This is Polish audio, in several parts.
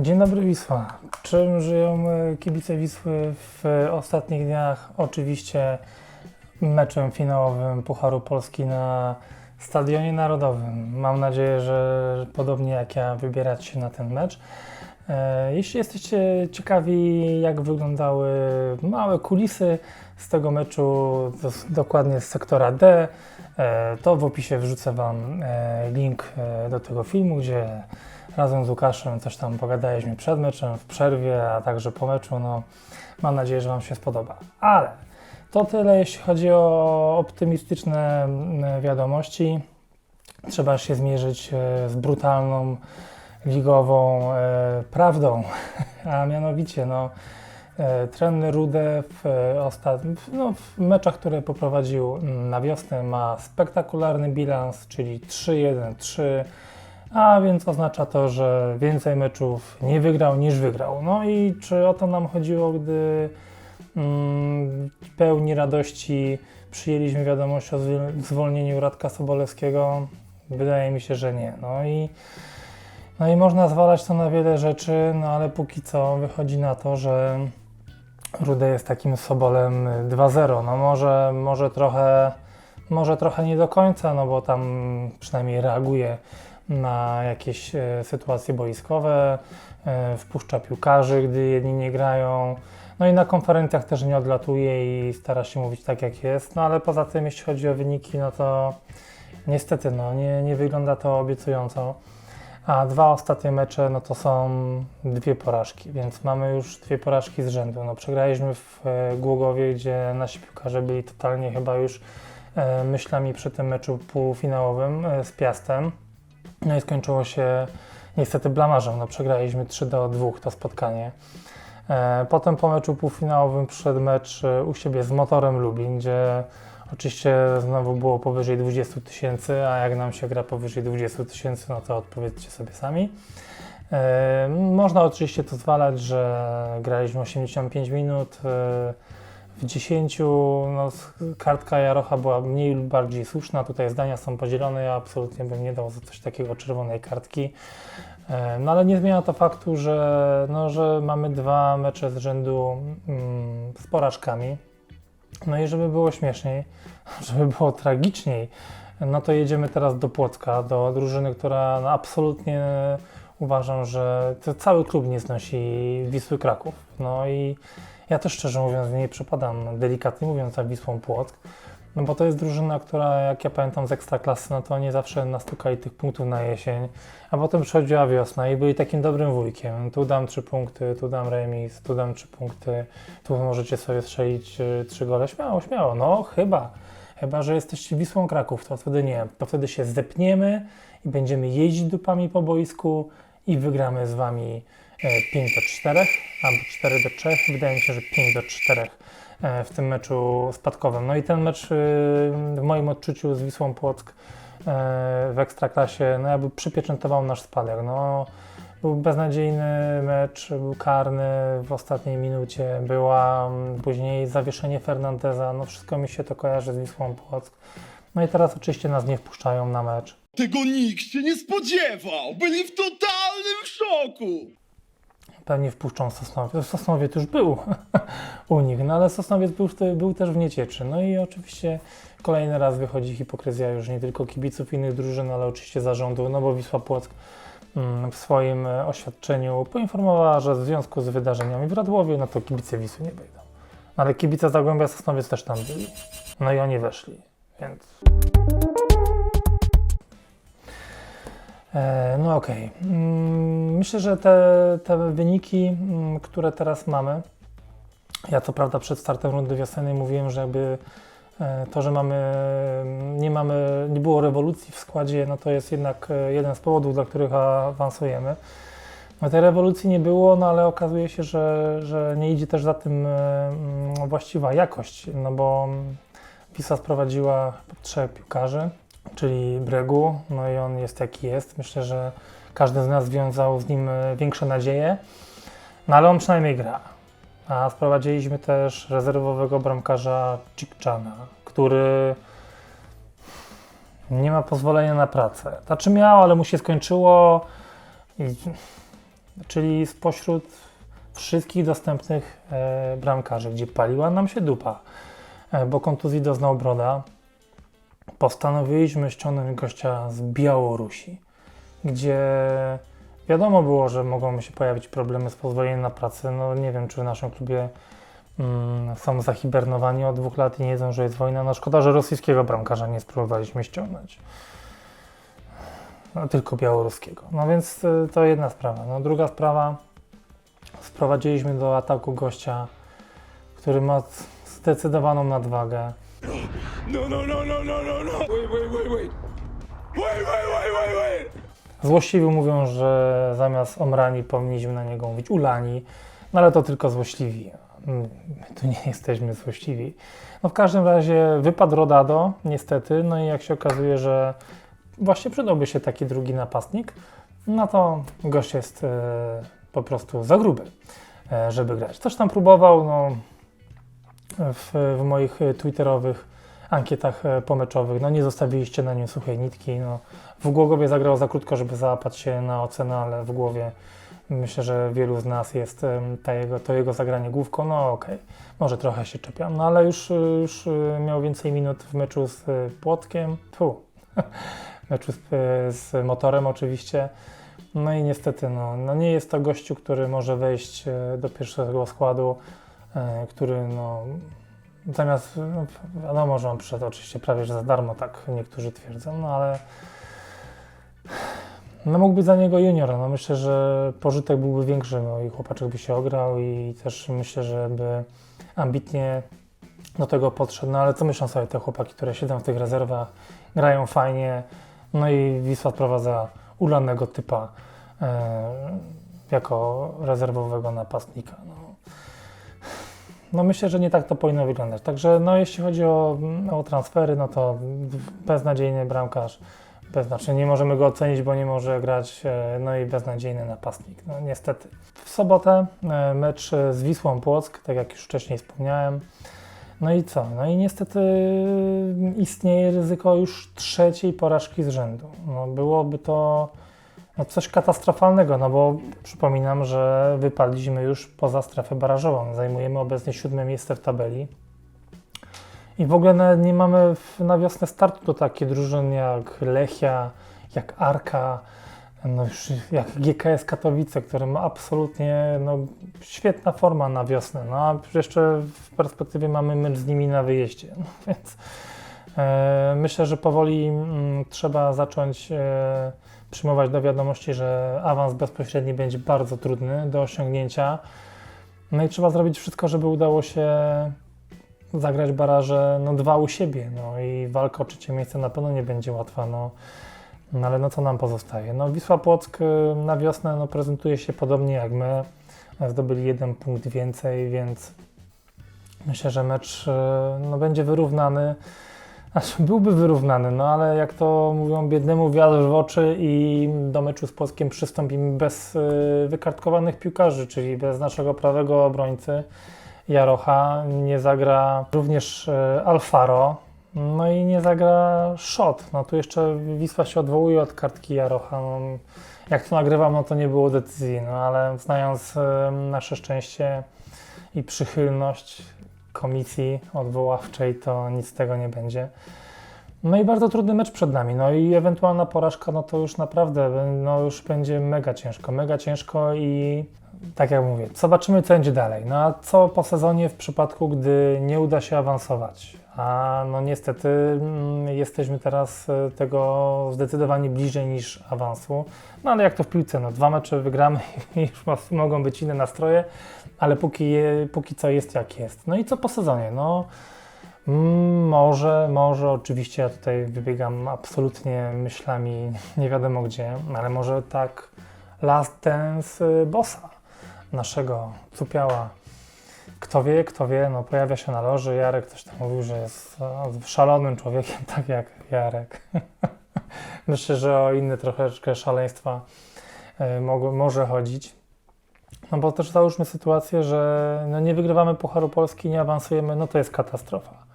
Dzień dobry Wisła. Czym żyją e, kibice Wisły w ostatnich dniach? Oczywiście meczem finałowym Pucharu Polski na Stadionie Narodowym. Mam nadzieję, że podobnie jak ja wybieracie się na ten mecz. E, Jeśli jesteście ciekawi, jak wyglądały małe kulisy z tego meczu, dokładnie z sektora D, e, to w opisie wrzucę Wam e, link e, do tego filmu, gdzie razem z Łukaszem coś tam pogadaliśmy przed meczem, w przerwie, a także po meczu. No, mam nadzieję, że Wam się spodoba. Ale to tyle, jeśli chodzi o optymistyczne mm, wiadomości. Trzeba się zmierzyć e, z brutalną ligową e, prawdą, a mianowicie no, e, trener Rude w, ostat... no, w meczach, które poprowadził mm, na wiosnę ma spektakularny bilans, czyli 3-1-3, a więc oznacza to, że więcej meczów nie wygrał niż wygrał. No i czy o to nam chodziło, gdy mm, pełni radości przyjęliśmy wiadomość o zwolnieniu Radka Sobolewskiego? Wydaje mi się, że nie. No i, no i można zwalać to na wiele rzeczy, no ale póki co wychodzi na to, że Rude jest takim Sobolem 2-0. No może, może trochę może trochę nie do końca, no bo tam przynajmniej reaguje na jakieś e, sytuacje boiskowe, e, wpuszcza piłkarzy, gdy jedni nie grają. No i na konferencjach też nie odlatuje i stara się mówić tak jak jest. No ale poza tym, jeśli chodzi o wyniki, no to niestety no, nie, nie wygląda to obiecująco. A dwa ostatnie mecze, no to są dwie porażki, więc mamy już dwie porażki z rzędu. No, przegraliśmy w e, Głogowie, gdzie nasi piłkarze byli totalnie chyba już myślami przy tym meczu półfinałowym z Piastem. No i skończyło się niestety blamarzem. No, przegraliśmy 3 do 2 to spotkanie. E, Potem po meczu półfinałowym przyszedł mecz e, u siebie z Motorem Lublin, gdzie oczywiście znowu było powyżej 20 tysięcy, a jak nam się gra powyżej 20 tysięcy, no to odpowiedzcie sobie sami. E, Można oczywiście to zwalać, że graliśmy 85 minut, w 10 no, kartka Jarocha była mniej lub bardziej słuszna. Tutaj zdania są podzielone. Ja absolutnie bym nie dał za coś takiego czerwonej kartki. E, No ale nie zmienia to faktu, że, no, że mamy dwa mecze z rzędu mm, z porażkami. No i żeby było śmieszniej, żeby było tragiczniej, no to jedziemy teraz do Płocka, do drużyny, która no, absolutnie uważam, że cały klub nie znosi Wisły Kraków. No i ja też szczerze mówiąc nie przypadam, delikatnie mówiąc, za Wisłą Płock. No bo to jest drużyna, która jak ja pamiętam z Ekstraklasy, no to nie zawsze nastukali tych punktów na jesień, a potem przychodziła wiosna i byli takim dobrym wujkiem. Tu dam trzy punkty, tu dam remis, tu dam trzy punkty, tu możecie sobie strzelić y, trzy gole. Śmiało, śmiało, no chyba. Chyba, że jesteście Wisłą Kraków, to wtedy nie. To wtedy się zepniemy i będziemy jeździć dupami po boisku i wygramy z wami 5 do 4 albo 4 do 3. Wydaje mi się, że 5 do 4 e, w tym meczu spadkowym. No i ten mecz y, w moim odczuciu z Wisłą Płock e, w Ekstraklasie no jakby przypieczętował nasz spadek. No, był beznadziejny mecz, był karny w ostatniej minucie, była później zawieszenie Fernandeza, no wszystko mi się to kojarzy z Wisłą Płock. No i teraz oczywiście nas nie wpuszczają na mecz. Tego nikt się nie spodziewał! Byli w totalnym szoku! Pewnie wpuszczą Sosnowiec. Sosnowiec już był u nich, no ale Sosnowiec był, był też w niecieczy. No i oczywiście kolejny raz wychodzi hipokryzja już nie tylko kibiców innych drużyn, ale oczywiście zarządu, no bo Wisła Płock mm, w swoim e, oświadczeniu poinformowała, że w związku z wydarzeniami w Radłowie, no to kibice Wisły nie wejdą. No ale kibice Zagłębia Sosnowiec też tam byli. No i oni weszli, więc... No okej. Mm, Myślę, że te, te wyniki, mm, które teraz mamy, ja co prawda przed startem rundy wiosennej mówiłem, że jakby e, to, że mamy, nie mamy, nie było rewolucji w składzie, no to jest jednak e, jeden z powodów, dla których awansujemy. No tej rewolucji nie było, no ale okazuje się, że, że nie idzie też za tym e, mm, właściwa jakość, no bo Wisła sprowadziła trzech piłkarzy, czyli Bregu, no i on jest jaki jest. Myślę, że każdy z nas wiązał z nim e, większe nadzieje, no ale on przynajmniej gra. A sprowadziliśmy też rezerwowego bramkarza Cikczana, który nie ma pozwolenia na pracę. Znaczy miał, ale mu się skończyło czyli spośród wszystkich dostępnych e, bramkarzy, gdzie paliła nam się dupa, e, bo kontuzji doznał Broda, postanowiliśmy ściągnąć gościa z Białorusi, gdzie wiadomo było, że mogą się pojawić problemy z pozwoleniem na pracę. No nie wiem, czy w naszym klubie mm, są zahibernowani od dwóch lat i nie wiedzą, że jest wojna. No szkoda, że rosyjskiego bramkarza nie spróbowaliśmy ściągnąć. No, tylko białoruskiego. No więc y, to jedna sprawa. No druga sprawa, sprowadziliśmy do ataku gościa, który ma zdecydowaną nadwagę. No, no, no, no, no, no, no. Wait, wait, wait, wait. Wait, wait, wait, wait, wait. Złośliwi mówią, że zamiast omrani powinniśmy na niego mówić ulani, no ale to tylko złośliwi. My tu nie jesteśmy złośliwi. No w każdym razie wypadł Rodado, niestety, no i jak się okazuje, że właśnie przydałby się taki drugi napastnik, no to gość jest e, po prostu za gruby, e, żeby grać. Coś tam próbował, no w, w moich e, twitterowych ankietach e, pomeczowych, no nie zostawiliście na nim suchej nitki, no w Głogowie zagrał za krótko, żeby załapać się na ocenę, ale w głowie myślę, że wielu z nas jest ta jego, to jego zagranie główką. No okej, może trochę się czepiam, no ale już, y, już y, miał więcej minut w meczu z Płotkiem, tu, meczu z, z Motorem oczywiście. No i niestety, no, no nie jest to gościu, który może wejść do pierwszego składu, który no, zamiast, no, wiadomo, że on przyszedł oczywiście prawie że za darmo, tak niektórzy twierdzą, no ale no mógł być za niego junior. No myślę, że pożytek byłby większy, no i chłopaczek by się ograł i też myślę, że by ambitnie do tego podszedł. No ale co myślą sobie te chłopaki, które siedzą w tych rezerwach, grają fajnie, no i Wisła prowadza ulanego typa e, jako rezerwowego napastnika. No. No myślę, że nie tak to powinno wyglądać. Także no jeśli chodzi o, o transfery, no to beznadziejny bramkarz bez znaczy nie możemy go ocenić, bo nie może grać, e, no i beznadziejny napastnik, no niestety. W sobotę e, mecz z Wisłą Płock, tak jak już wcześniej wspomniałem. No i co? No i niestety istnieje ryzyko już trzeciej porażki z rzędu. No byłoby to no coś katastrofalnego, no bo przypominam, że wypadliśmy już poza strefę barażową. Zajmujemy obecnie siódme miejsce w tabeli. I w ogóle nawet nie mamy na wiosnę startu do takich drużyn jak Lechia, jak Arka, no już jak GKS Katowice, które ma absolutnie no, świetna forma na wiosnę. No a jeszcze w perspektywie mamy mecz z nimi na wyjeździe. No, więc myślę, że powoli mm, trzeba zacząć e, przyjmować do wiadomości, że awans bezpośredni będzie bardzo trudny do osiągnięcia. No i trzeba zrobić wszystko, żeby udało się zagrać baraże no, dwa u siebie. No i walka o trzecie miejsce na pewno nie będzie łatwa. No, no ale no co nam pozostaje? No Wisła Płock y, na wiosnę no, prezentuje się podobnie jak my. Zdobyli jeden punkt więcej, więc myślę, że mecz no, będzie wyrównany. Znaczy, byłby wyrównany, no ale jak to mówią, biednemu wiatr w oczy i do meczu z Płockiem przystąpimy bez y, wykartkowanych piłkarzy, czyli bez naszego prawego obrońcy. Jarocha, nie zagra również e, Alfaro, no i nie zagra Shot. No tu jeszcze Wisła się odwołuje od kartki Jarocha. No, jak to nagrywam, no to nie było decyzji, no ale znając e, nasze szczęście i przychylność komisji odwoławczej, to nic z tego nie będzie. No i bardzo trudny mecz przed nami. No i ewentualna porażka, no to już naprawdę, no już będzie mega ciężko, mega ciężko i tak jak mówię, zobaczymy co będzie dalej. No a co po sezonie w przypadku, gdy nie uda się awansować? A no niestety mm, jesteśmy teraz e, tego zdecydowanie bliżej niż awansu. No ale jak to w piłce, no dwa mecze wygramy i już mogą być inne nastroje, ale póki, póki co jest jak jest. No i co po sezonie? No mm, może, może oczywiście ja tutaj wybiegam absolutnie myślami nie wiadomo gdzie, ale może tak Last Dance y, Bossa, naszego cupiała. Kto wie, kto wie, no pojawia się na loży. Jarek coś tam mówił, że jest e, szalonym człowiekiem, tak jak Jarek. Myślę, że o inne troszeczkę szaleństwa e, może chodzić. No bo też załóżmy sytuację, że no nie wygrywamy Pucharu Polski, nie awansujemy, no to jest katastrofa.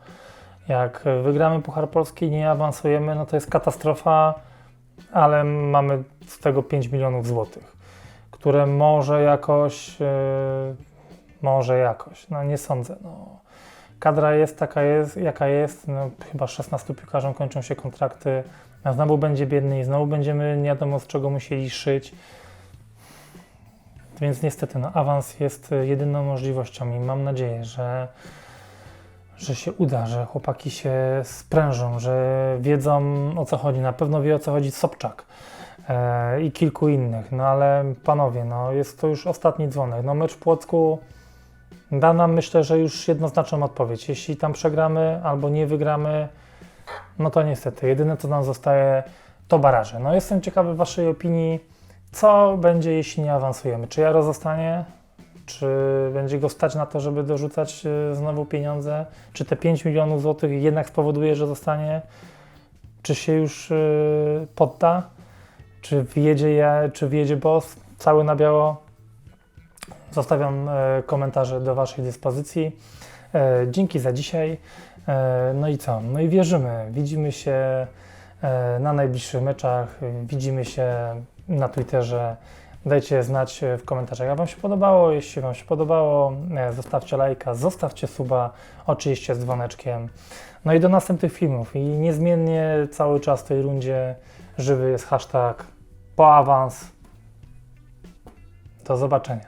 Jak wygramy Puchar Polski nie awansujemy, no to jest katastrofa, ale mamy z tego 5 milionów złotych, które może jakoś, yy, może jakoś, no nie sądzę. No. Kadra jest taka jest, jaka jest, no, chyba 16 piłkarzom kończą się kontrakty, a znowu będzie biedny i znowu będziemy nie wiadomo z czego musieli szyć. Więc niestety no, awans jest y, jedyną możliwością i mam nadzieję, że, że się uda, że chłopaki się sprężą, że wiedzą o co chodzi. Na pewno wie o co chodzi Sobczak e, i kilku innych. No ale panowie, no, jest to już ostatni dzwonek. No, mecz w Płocku da nam myślę, że już jednoznaczną odpowiedź. Jeśli tam przegramy albo nie wygramy, no to niestety jedyne co nam zostaje to baraże. No jestem ciekawy waszej opinii, co będzie jeśli nie awansujemy. Czy Jaro zostanie? Czy będzie go stać na to, żeby dorzucać y, znowu pieniądze? Czy te 5 milionów złotych jednak spowoduje, że zostanie? Czy się już y, podda? Czy wjedzie, ja, czy wjedzie boss cały na biało? Zostawiam e, komentarze do Waszej dyspozycji. E, Dzięki za dzisiaj. E, No i co? No i wierzymy. Widzimy się na najbliższych meczach. Widzimy się na Twitterze. Dajcie znać w komentarzach, jak Wam się podobało. Jeśli Wam się podobało, zostawcie lajka, zostawcie suba, oczywiście z dzwoneczkiem. No i do następnych filmów. I niezmiennie cały czas w tej rundzie żywy jest hashtag po awans. Do zobaczenia.